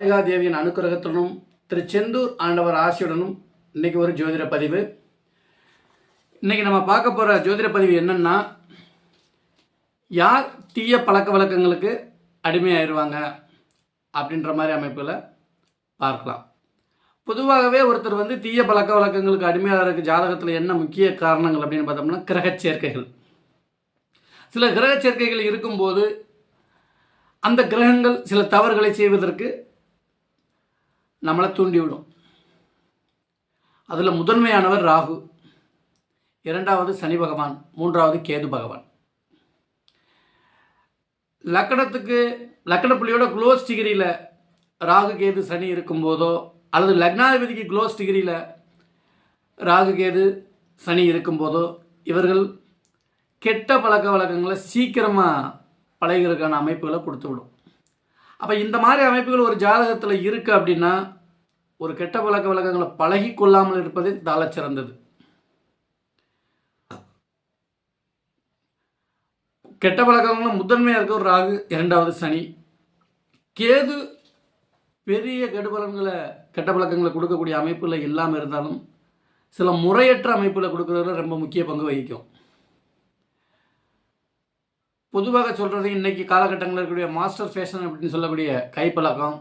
தேவியின் அனுக்கிரகத்துடனும் திரு செந்தூர் ஆண்டவர் ஆசியுடனும் இன்னைக்கு ஒரு ஜோதிட பதிவு. இன்னைக்கு நம்ம பார்க்க போகிற ஜோதிட பதிவு என்னன்னா யார் தீய பழக்க வழக்கங்களுக்கு அடிமையாயிருவாங்க அப்படின்ற மாதிரி அமைப்பில் பார்க்கலாம். பொதுவாகவே ஒருத்தர் வந்து தீய பழக்க வழக்கங்களுக்கு அடிமையாகிறதுக்கு ஜாதகத்தில் என்ன முக்கிய காரணங்கள் அப்படின்னு பார்த்தோம்னா கிரக சேர்க்கைகள். சில கிரக சேர்க்கைகள் இருக்கும்போது அந்த கிரகங்கள் சில தவறுகளை செய்வதற்கு நம்மளை தூண்டிவிடும். அதில் முதன்மையானவர் ராகு. இரண்டாவது சனி பகவான் மூன்றாவது கேது பகவான். லக்கணத்துக்கு லக்கண புள்ளியோட க்ளோஸ் டிகிரியில் ராகு கேது சனி இருக்கும்போதோ அல்லது லக்னாதிபதிக்கு க்ளோஸ் டிகிரியில் ராகு கேது சனி இருக்கும்போதோ இவர்கள் கெட்ட பழக்க வழக்கங்களை சீக்கிரமாக பழகிறதுக்கான அமைப்புகளை கொடுத்து விடும் அப்போ இந்த மாதிரி அமைப்புகள் ஒரு ஜாதகத்தில் இருக்குது அப்படின்னா ஒரு கெட்ட பழக்க வழக்கங்களை பழகி கொள்ளாமல் இருப்பதே தாள சிறந்தது. கெட்ட பழக்கங்களும் முதன்மையாக இருக்க ஒரு ராகு இரண்டாவது சனி. கேது பெரிய கெடுபலன்களை கெட்ட பழக்கங்களை கொடுக்கக்கூடிய அமைப்பில் இல்லாமல் இருந்தாலும் சில முறையற்ற அமைப்பில் கொடுக்குறதுல ரொம்ப முக்கிய பங்கு வகிக்கும். பொதுவாக சொல்கிறது இன்றைக்கி காலகட்டங்களில் இருக்கக்கூடிய மாஸ்டர் ஃபேஷன் அப்படின்னு சொல்லக்கூடிய கைப்பழக்கம்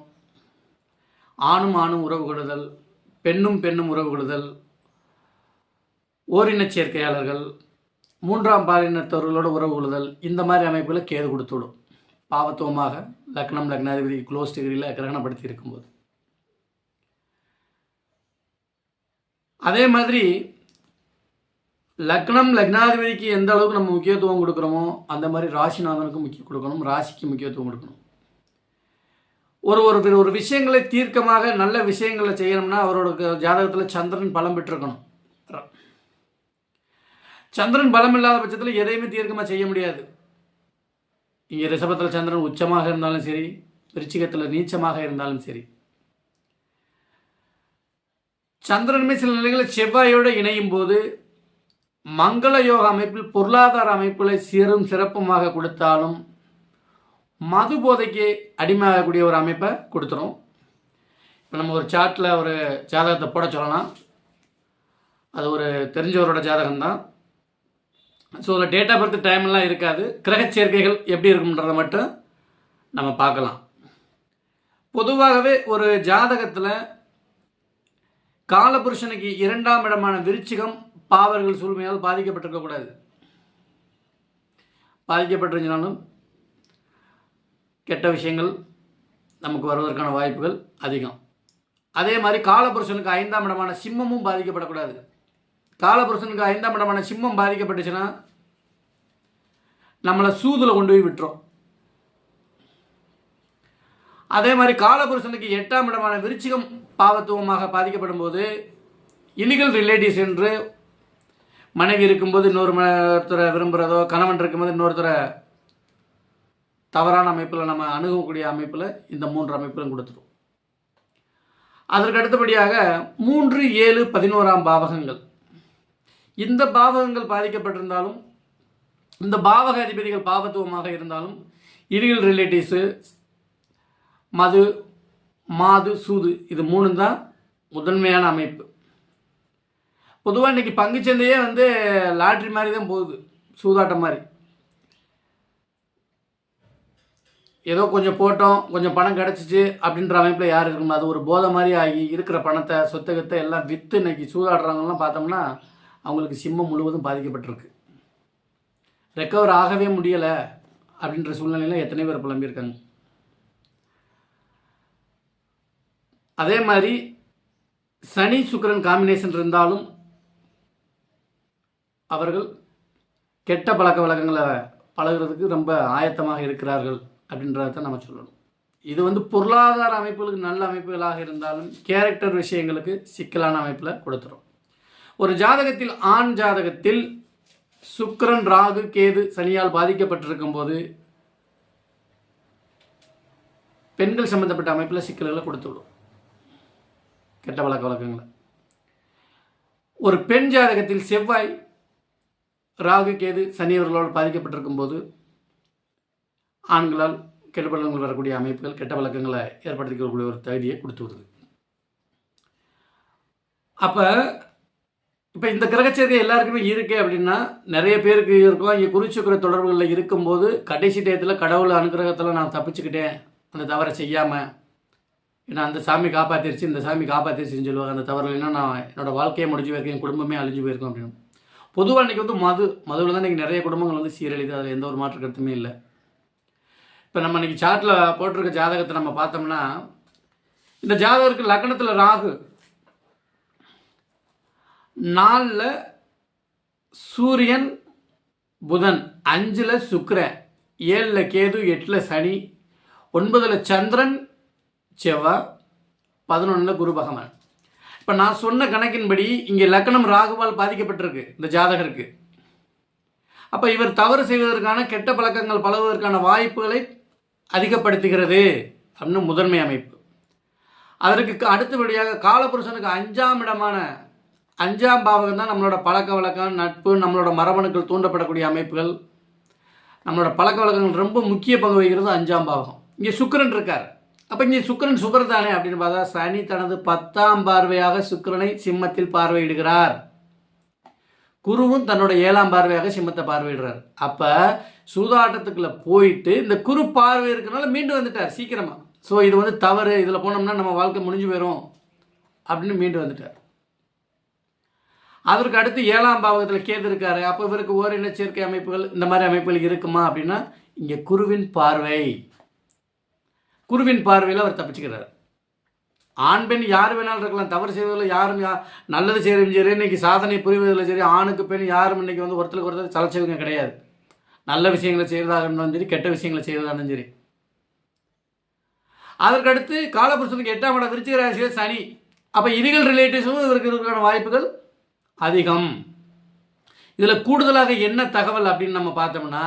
ஆணும் ஆணும் உறவு கொள்ளுதல் பெண்ணும் பெண்ணும் உறவு கொள்ளுதல் ஓரினச் சேர்க்கையாளர்கள் மூன்றாம் பாலினத்தவர்களோட உறவு கொள்ளுதல் இந்த மாதிரி அமைப்பில் கேது கொடுத்துவிடும். பாவத்துவமாக லக்னம் லக்னாதிபதி க்ளோஸ் டிகிரியில் கிரகணப்படுத்தி இருக்கும்போது. அதே மாதிரி லக்னம் லக்னாதிபதிக்கு எந்த அளவுக்கு நம்ம முக்கியத்துவம் கொடுக்குறோமோ அந்த மாதிரி ராசிநாதனுக்கு முக்கியம் கொடுக்கணும் ராசிக்கு முக்கியத்துவம் கொடுக்கணும். ஒரு ஒரு ஒரு விஷயங்களை தீர்க்கமாக நல்ல விஷயங்களை செய்யணும்னா அவரோட ஜாதகத்தில் சந்திரன் பலம் பெற்றிருக்கணும். சந்திரன் பலம் இல்லாத பட்சத்தில் எதையுமே தீர்க்கமாக செய்ய முடியாது. இங்கே ரிஷபத்தில் சந்திரன் உச்சமாக இருந்தாலும் சரி விருச்சிகத்தில் நீச்சமாக இருந்தாலும் சரி. சந்திரனுமே சில நிலைகளில் செவ்வாயோடு இணையும் போது மங்கள யோக அமைப்பில் பொருளாதார அமைப்புகளை சீரும் சிறப்புமாக கொடுத்தாலும் மது போதைக்கு அடிமையாகக்கூடிய ஒரு அமைப்பை கொடுத்துரும். இப்போ நம்ம ஒரு சார்ட்டில் ஒரு ஜாதகத்தை போட சொல்லலாம். அது ஒரு தெரிஞ்சவரோட ஜாதகம் தான் ஸோ அதில் டேட் ஆஃப் பர்த் டைம்லாம் இருக்காது. கிரக சேர்க்கைகள் எப்படி இருக்கும்ன்றதை மட்டும் நம்ம பார்க்கலாம். பொதுவாகவே ஒரு ஜாதகத்தில் காலபுருஷனுக்கு இரண்டாம் இடமான விருச்சிகம் பாவர்கள் சூழ்மையால் பாதிக்கப்பட்டிருக்கக்கூடாது. பாதிக்கப்பட்டிருந்தாலும் கெட்ட விஷயங்கள் நமக்கு வருவதற்கான வாய்ப்புகள் அதிகம். அதே மாதிரி காலபுருஷனுக்கு ஐந்தாம் இடமான சிம்மமும் பாதிக்கப்படக்கூடாது. காலபுருஷனுக்கு ஐந்தாம் இடமான சிம்மம் பாதிக்கப்பட்டுச்சுன்னா நம்மளை சூதில் கொண்டு போய் விட்டுரும். அதே மாதிரி காலபுருஷனுக்கு எட்டாம் இடமான விருச்சிகம் பாவத்துவமாக பாதிக்கப்படும் போது இலிகல் ரிலேட்டிவ்ஸ் என்று மனைவி இருக்கும்போது இன்னொரு ஒருத்தரை விரும்புகிறதோ கணவன் இருக்கும்போது இன்னொருத்தரை தவறான அமைப்பில் நம்ம அணுகக்கூடிய அமைப்பில் இந்த மூன்று அமைப்பிலும் கொடுத்துரும். அதற்கு அடுத்தபடியாக மூன்று ஏழு பதினோராம் பாவகங்கள். இந்த பாவகங்கள் பாதிக்கப்பட்டிருந்தாலும் இந்த பாவக அதிபதிகள் பாவத்துவமாக இருந்தாலும் இரிகள் ரிலேட்டிவ்ஸு மது மாது சூது இது மூணு தான் முதன்மையான அமைப்பு. பொதுவாக இன்றைக்கி பங்குச்சந்தையே வந்து லாட்ரி மாதிரி தான் போகுது. சூதாட்டம் மாதிரி. ஏதோ கொஞ்சம் போட்டோம் கொஞ்சம் பணம் கிடச்சிச்சு அப்படின்ற அமைப்பில் யார் இருக்கணும்? அது ஒரு போதை மாதிரி ஆகி இருக்கிற பணத்தை சொத்தகத்தை எல்லாம் விற்று இன்னைக்கு சூதாடுறவங்கலாம் பார்த்தோம்னா அவங்களுக்கு சிம்மம் முழுவதும் பாதிக்கப்பட்டிருக்கு. ரெக்கவர் ஆகவே முடியலை அப்படின்ற சூழ்நிலையில் எத்தனை பேர் புலம்பியிருக்காங்க? அதே மாதிரி சனி சுக்கரன் காம்பினேஷன் இருந்தாலும் அவர்கள் கெட்ட பழக்க வழக்கங்களை பழகிறதுக்கு ரொம்ப ஆயத்தமாக இருக்கிறார்கள். அப்படின்றத நம்ம சொல்லணும். இது வந்து பொருளாதார அமைப்புகளுக்கு நல்ல அமைப்புகளாக இருந்தாலும் கேரக்டர் விஷயங்களுக்கு சிக்கலான அமைப்பில் கொடுத்துரும். ஒரு ஜாதகத்தில் ஆண் ஜாதகத்தில் சுக்கரன் ராகு கேது சனியால் பாதிக்கப்பட்டிருக்கும் போது பெண்கள் சம்பந்தப்பட்ட அமைப்பில் சிக்கல்களை கொடுத்துவிடும் கெட்ட பழக்க வழக்கங்களை. ஒரு பெண் ஜாதகத்தில் செவ்வாய் ராகு கேது சனி அவர்களோடு பாதிக்கப்பட்டிருக்கும் போது ஆண்களால் கெட்ட பழக்கங்கள் வரக்கூடிய அமைப்புகள் கெட்ட பழக்கங்களை ஏற்படுத்திக்கக்கூடிய ஒரு தகுதியை கொடுத்து வருது அப்போ இப்போ இந்த கிரகச்சேர்க்கை எல்லாருக்குமே இருக்கு அப்படின்னா நிறைய பேருக்கு இருக்கும். இங்கே குறிச்சுக்கிற தொடர்புகளில் இருக்கும்போது கடைசி டயத்தில் கடவுள் அனுகிரகத்தில் நான் தப்பிச்சுக்கிட்டேன். அந்த தவறை செய்யாமல் ஏன்னா அந்த சாமி காப்பாற்றிருச்சு இந்த சாமி காப்பாற்றிருச்சுன்னு சொல்லுவாங்க. அந்த தவறு இல்லைன்னா நான் என்னோடய வாழ்க்கையை முடிஞ்சு போயிருக்கேன் என் குடும்பமே அழிஞ்சு போயிருக்கோம் அப்படின்னு. பொதுவாக இன்றைக்கி வந்து மது மதுவில் தான் இன்றைக்கி நிறைய குடும்பங்கள் வந்து சீரழிது. அதில் எந்த ஒரு மாற்று கருத்துமே இல்லை. இப்போ நம்ம இன்றைக்கி சார்ட்டில் போட்டிருக்க ஜாதகத்தை நம்ம பார்த்தோம்னா இந்த ஜாதகருக்கு லக்னத்தில் ராகு நாலில் சூரியன் புதன் அஞ்சில் சுக்கிரன் ஏழில் கேது எட்டில் சனி ஒன்பதில் சந்திரன் செவ்வாய் பதினொன்றில் குரு பகவான். இப்போ நான் சொன்ன கணக்கின்படி இங்கே லக்னம் ராகுவால் பாதிக்கப்பட்டிருக்கு இந்த ஜாதகருக்கு. அப்போ இவர் தவறு செய்வதற்கான கெட்ட பழக்கங்கள் பழகுவதற்கான வாய்ப்புகளை அதிகப்படுத்துகிறது அப்படின்னு முதன்மை அமைப்பு. அதற்கு அடுத்தபடியாக காலபுருஷனுக்கு அஞ்சாம் இடமான அஞ்சாம் பாவகம் தான் நம்மளோட பழக்க வழக்கம் நட்பு நம்மளோட மரபணுக்கள் தூண்டப்படக்கூடிய அமைப்புகள். நம்மளோட பழக்க வழக்கங்கள் ரொம்ப முக்கிய பங்கு வகிக்கிறது அஞ்சாம் பாவகம். இங்கே சுக்கரன் இருக்கார். அப்போ இங்கே சுக்கிரன் சுகர் தானே அப்படின்னு பார்த்தா சனி தனது பத்தாம் பார்வையாக சுக்கிரனை சிம்மத்தில் பார்வையிடுகிறார். குருவும் தன்னோட ஏழாம் பார்வையாக சிம்மத்தை பார்வையிடுறார். அப்போ சூதாட்டத்துக்குள்ளே போயிட்டு இந்த குரு பார்வை இருக்கிறனால மீண்டு வந்துட்டார் சீக்கிரமாக ஸோ இது வந்து தவறு இதில் போனோம்னா நம்ம வாழ்க்கை முடிஞ்சு போயிடும் அப்படின்னு மீண்டு வந்துட்டார். அதற்கு அடுத்து ஏழாம் பாவகத்தில் கேது இருக்காரு. அப்போ இவருக்கு ஓரின சேர்க்கை அமைப்புகள் இந்த மாதிரி அமைப்புகள் இருக்குமா அப்படின்னா இங்கே குருவின் பார்வை. குருவின் பார்வையில் அவர் தப்பிச்சுக்கிறார். ஆண் பெண் யார் வேணாலும் இருக்கலாம். தவறு செய்வதில் யாரும் யா நல்லது செய்கிறதும் சரி இன்றைக்கி சாதனை புரிவதில் சரி ஆணுக்கு பெண் யாரும் இன்னைக்கு வந்து ஒருத்தருக்கு ஒருத்தர் சலைச்சவங்க கிடையாது. நல்ல விஷயங்களை செய்கிறதாக இருந்தாலும் சரி கெட்ட விஷயங்களை செய்வதாக இருந்தாலும் சரி. அதற்கடுத்து காலபுருஷனுக்கு எட்டாம் இடம் விருச்சிக ராசியில் சனி. அப்போ இலிகல் ரிலேட்டிவ்ஸும் இவருக்கு இருக்கிற வாய்ப்புகள் அதிகம். இதில் கூடுதலாக என்ன தகவல் அப்படின்னு நம்ம பார்த்தோம்னா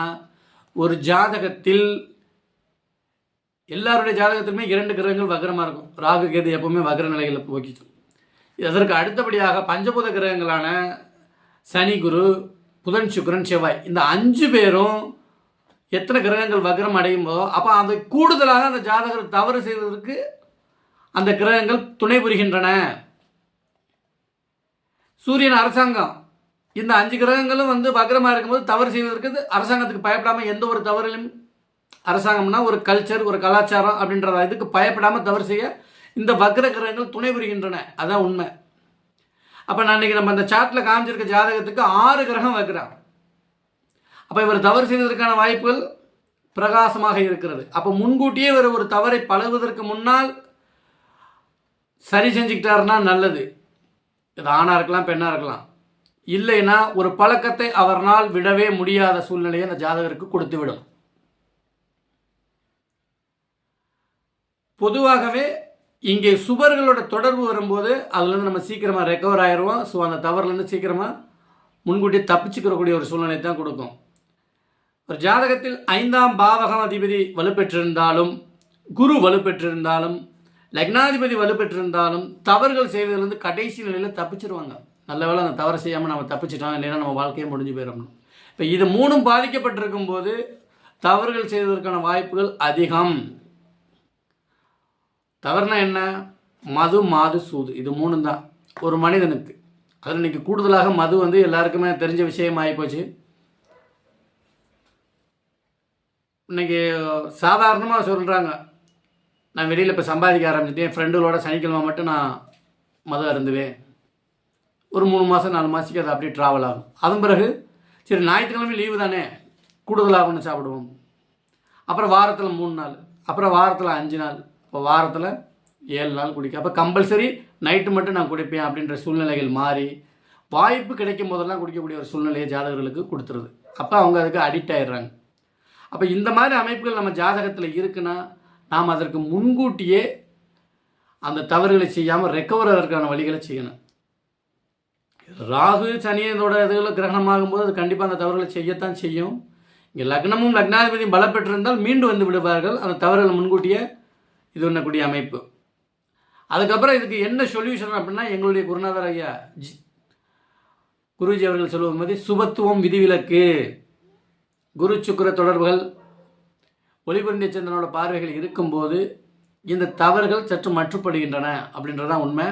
ஒரு ஜாதகத்தில் எல்லாருடைய ஜாதகத்திலுமே இரண்டு கிரகங்கள் வக்ரமாக இருக்கும். ராகு கேது எப்பவுமே வக்ர நிலைகளில் போக்கிச்சு இதற்கு அடுத்தபடியாக பஞ்சபூத கிரகங்களான சனி குரு புதன் சுக்ரன் செவ்வாய் இந்த அஞ்சு பேரும் எத்தனை கிரகங்கள் வக்ரம் அடையும் போதோ அப்போ அந்த கூடுதலாக அந்த ஜாதகர் தவறு செய்வதற்கு அந்த கிரகங்கள் துணை புரிகின்றன. சூரியன் அரசாங்கம். இந்த அஞ்சு கிரகங்களும் வந்து வக்ரமாக இருக்கும்போது தவறு செய்வதற்கு அரசாங்கத்துக்கு பயப்படாமல் எந்த ஒரு தவறிலும் அரசாங்கம்னா ஒரு கல்ச்சர் ஒரு கலாச்சாரம் அப்படின்ற இதுக்கு பயப்படாமல் தவறு செய்ய இந்த வக்ர கிரகங்கள் துணை புரிகின்றன. அதான் உண்மை. அப்போ நான் இன்னைக்கு நம்ம அந்த சார்ட்டில் காமிச்சிருக்க ஜாதகத்துக்கு ஆறு கிரகம் வைக்கிறான் அப்போ இவர் தவறு செய்வதற்கான வாய்ப்புகள் பிரகாசமாக இருக்கிறது. அப்போ முன்கூட்டியே இவர் ஒரு தவறை பழகுவதற்கு முன்னால் சரி செஞ்சுக்கிட்டாருன்னா நல்லது. இது ஆணாக இருக்கலாம் பெண்ணாக இருக்கலாம். இல்லைன்னா ஒரு பழக்கத்தை அவர்னால் விடவே முடியாத சூழ்நிலையை அந்த ஜாதகருக்கு கொடுத்து விடும் பொதுவாகவே இங்கே சுவர்களோட தொடர்பு வரும்போது அதுலேருந்து நம்ம சீக்கிரமாக ரெக்கவர் ஆயிடுவோம். ஸோ அந்த தவறுலேருந்து சீக்கிரமாக முன்கூட்டியே தப்பிச்சுக்கிறக்கூடிய ஒரு சூழ்நிலை தான் கொடுக்கும். ஒரு ஜாதகத்தில் ஐந்தாம் பாவகம் அதிபதி வலுப்பெற்றிருந்தாலும் குரு வலுப்பெற்றிருந்தாலும் லக்னாதிபதி வலுப்பெற்றிருந்தாலும் தவறுகள் செய்வதிலிருந்து கடைசி நிலையில் தப்பிச்சிருவாங்க. நல்ல வேளை அந்த தவறு செய்யாமல் நம்ம தப்பிச்சிட்டோம் இல்லைன்னா நம்ம வாழ்க்கையே முடிஞ்சு போயிடணும் இப்போ இது மூணும் பாதிக்கப்பட்டிருக்கும் போது தவறுகள் செய்வதற்கான வாய்ப்புகள் அதிகம். தவறுனா என்ன? மது மாது சூது. இது மூணு தான். ஒரு மனிதனுக்கு. அதில் இன்னைக்கு கூடுதலாக மது வந்து எல்லாருக்குமே தெரிஞ்ச விஷயம் ஆகிப்போச்சு இன்னைக்கு சாதாரணமாக சொல்கிறாங்க நான் வெளியில் இப்போ சம்பாதிக்க ஆரம்பிச்சிட்டேன். என் ஃப்ரெண்டுகளோட சனிக்கிழமை மட்டும் நான் மது அருந்துவேன். ஒரு மூணு மாதம் நாலு மாதத்துக்கு அது அப்படியே ட்ராவல் ஆகும். அதன் பிறகு சரி ஞாயிற்றுக்கிழமை லீவு தானே? கூடுதலாக ஒன்று சாப்பிடுவோம். அப்புறம் வாரத்தில் மூணு நாள். அப்புறம் வாரத்தில் அஞ்சு நாள். இப்போ வாரத்தில் ஏழு நாள் குடிக்க. அப்போ கம்பல்சரி நைட்டு மட்டும் நான் குடிப்பேன் அப்படின்ற சூழ்நிலைகள் மாறி வாய்ப்பு கிடைக்கும் போதெல்லாம் குடிக்கக்கூடிய ஒரு சூழ்நிலையை ஜாதகர்களுக்கு கொடுத்துருது. அப்போ அவங்க அதுக்கு அடிக்ட் ஆயிடுறாங்க. அப்போ இந்த மாதிரி அமைப்புகள் நம்ம ஜாதகத்தில் இருக்குன்னா நாம் அதற்கு முன்கூட்டியே அந்த தவறுகளை செய்யாமல் ரெக்கவர் ஆகிறதுக்கான வழிகளை செய்யணும். ராகு சனியனோட இதுகளில் கிரகணமாகும் போது அது கண்டிப்பாக அந்த தவறுகளை செய்யத்தான் செய்யும். இங்கே லக்னமும் லக்னாதிபதியும் பலப்பெற்றிருந்தால் மீண்டு வந்து விடுவார்கள். அந்த தவறுகளை முன்கூட்டியே இது உண்ணக்கூடிய அமைப்பு. அதுக்கப்புறம் இதுக்கு என்ன சொல்யூஷன் அப்படின்னா எங்களுடைய குருநாதர் ஐயா ஜி குருஜி அவர்கள் சொல்லுவது மாதிரி சுபத்துவம் விதிவிலக்கு. குரு சுக்கர தொடர்புகள் ஒளிபுரண்டிய சந்திரனோட பார்வைகள் இருக்கும்போது இந்த தவறுகள் சற்று மற்றுப்படுகின்றன அப்படின்றதான் உண்மை.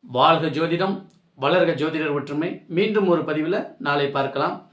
வாழ்க ஜோதிடம் வளர்க ஜோதிடர் ஒற்றுமை. மீண்டும் ஒரு பதிவில் நாளை பார்க்கலாம்.